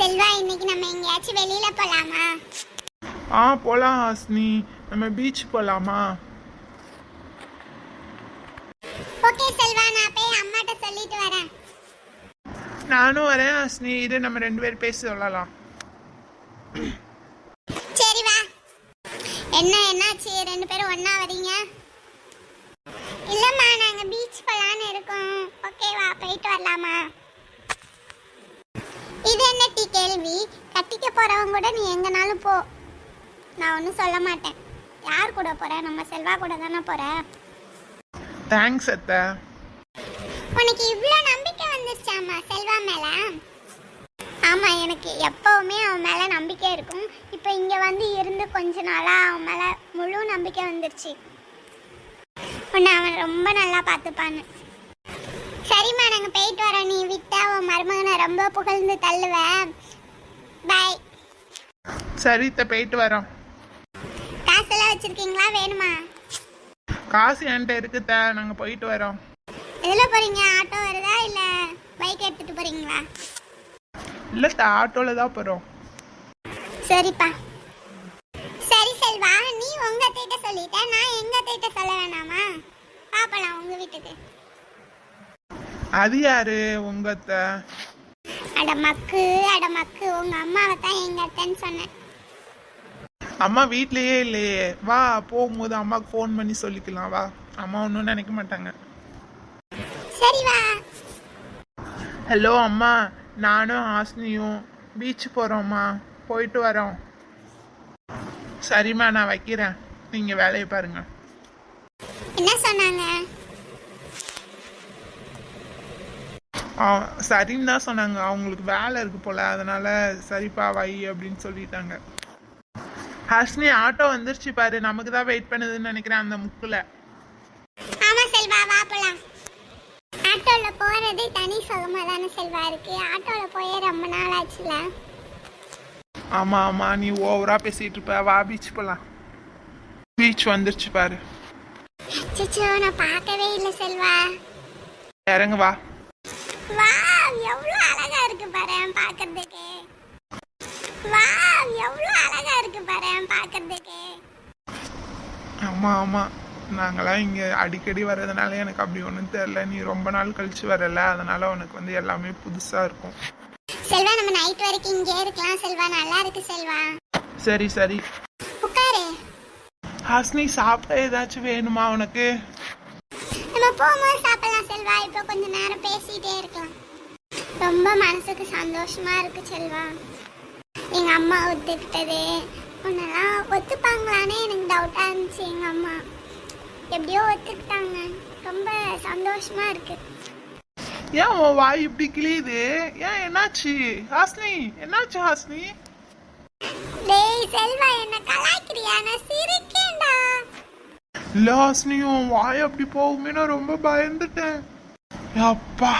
செல்வா இன்னைக்கு நம்ம எங்கேயாச்சும் வெளியில போலாமா? ஆ போலாம் ஹாஸ்னி. நம்ம பீச் போலாமா? ஓகே செல்வா நான் போய் அம்மாட்ட சொல்லிட்டு வரேன். நானும் வரேன் ஹாஸ்னி. இது நம்ம ரெண்டு பேர் பேசி சொல்லலாம். சரி வா. என்ன என்னாச்சு? ரெண்டு பேரும் ஒண்ணா வரீங்க? இல்லம்மா நாங்க பீச் போலான்னு இருக்கோம். ஓகேவா போயிட்டு வரலாமா? கேள்வி. கட்டிக்க போறவங்க கூட நீ எங்கனாலும் போ. நான் ஒன்றும் சொல்ல மாட்டேன். யார் கூட போற? நம்ம செல்வா கூட தானே போற? தேங்க்ஸ் அத்தை. உனக்கு இவ்வளோ நம்பிக்கை வந்துருச்சாம்மா செல்வா மேல? ஆமா எனக்கு எப்பவுமே அவன் மேல நம்பிக்கை இருக்கும். இப்போ இங்க வந்து இருந்து கொஞ்ச நாளா அவன் மேல முழு நம்பிக்கை வந்துருச்சு. உன்னை அவன் ரொம்ப நல்லா பார்த்துப்பான்னு. சரிம்மா நாங்க போயிட்டு வரோம். நீ விட்டா அவன் மருமகனை ரொம்ப புகழ்ந்து தள்ளுவேன் பாய் சரி இத்த போயிட்டு வரோம். காசெல்லாம் வச்சிருக்கீங்களா? வேணுமா? காசு என்கிட்ட இருக்குத்த நாங்கள் போயிட்டு வரோம். எதில் போறீங்க? ஆட்டோ வருதா? இல்லை பைக் எடுத்துட்டு போறீங்களா? இல்லைத்த ஆட்டோவில் தான் போகிறோம் சரிப்பா. சரி செல்வா நீ உங்க அத்தைகிட்ட சொல்லிட்ட. நான் எங்க அத்தைகிட்ட சொல்ல வேணாமா? பாப்பலாம் உங்க வீட்டுக்கு. அது யாரு? உங்க அத்தை. அட மக்கு அட மக்கு உங்க அம்மாவை தான் எங்க அத்தைன்னு சொன்னேன். அம்மா வீட்லயே இல்லையே. வா போகும்போது அம்மாவுக்கு ஃபோன் பண்ணி சொல்லிக்கலாம். வா. அம்மா ஒன்றும் நினைக்க மாட்டாங்க. சரி வா. ஹலோ அம்மா. நானும் ஹாஸ்னியும் பீச் போகிறோம்மா போயிட்டு வரோம். சரிம்மா நான் வைக்கிறேன். நீங்கள் வேலையை பாருங்க. என்ன சொன்னாங்க? சரின்னு தான் சொன்னாங்க. அவங்களுக்கு வேலை இருக்கு போல. அதனால சரிப்பா வை அப்படின்னு சொல்லிட்டாங்க. ஹாஸ்னி ஆட்டோ வந்துருச்சு பாரு. நமக்கு தான் வெயிட் பண்ணுதுன்னு நினைக்கிறேன் அந்த முக்கில். ஆமா செல்வா வா போலாம். ஆட்டோல போறது தனி சுகமா தானே செல்வா இருக்கு. ஆட்டோல போயே ரொம்ப நாள் ஆச்சுல. ஆமாம் ஆமாம் நீ ஓவரா பேசிட்டு இருப்ப. வா பீச் போகலாம் பீச் வந்துருச்சு பாரு. அச்சச்சோ நான் பார்க்கவே இல்லை செல்வா. இறங்கு வா. வா எவ்வளவு அழகா இருக்கு பாரு பார்க்கிறதுக்கு வா எவ்வளவு அழகா இருக்கு பாரு பார்க்கிறதுக்கு ஆமாம் ஆமாம் நாங்களாம் இங்கே அடிக்கடி வர்றதுனால எனக்கு அப்படி ஒன்றும் தெரில நீ ரொம்ப நாள் கழிச்சு வரல. அதனால உனக்கு வந்து எல்லாமே புதுசாக இருக்கும். செல்வா நம்ம நைட் வரைக்கும் இங்கே இருக்கலாம். செல்வா நல்லா இருக்கு செல்வா. சரி சரி. உட்காரு. ஹாஸ்னி சாப்பிட ஏதாச்சும் வேணுமா உனக்கு? நம்ம போகும்போது செல்வா இப்போ கொஞ்ச நேரம் பேசிட்டே இருக்கலாம். ரொம்ப மனசுக்கு சந்தோஷமா இருக்கு செல்வா. எங்க அம்மா ஒத்துக்கிட்டது. உன்னெல்லாம் ஒத்துப்பாங்களானே எனக்கு டவுட்டா இருந்துச்சு எங்க அம்மா. எப்படியோ ஒத்துக்கிட்டாங்க. ரொம்ப சந்தோஷமா இருக்கு. ஏன் உன் வாய் இப்படி கிளியுது ஏன் என்னாச்சு? ஹாஸ்னி என்னாச்சு ஹாஸ்னி? டேய் செல்வா என்ன கலாய்க்கிறியா? நான் சிரிக்கேன்டா லாஸ்னியும் வாய் அப்படி போகுமேன்னு ரொம்ப பயந்துட்டேன். அப்பா.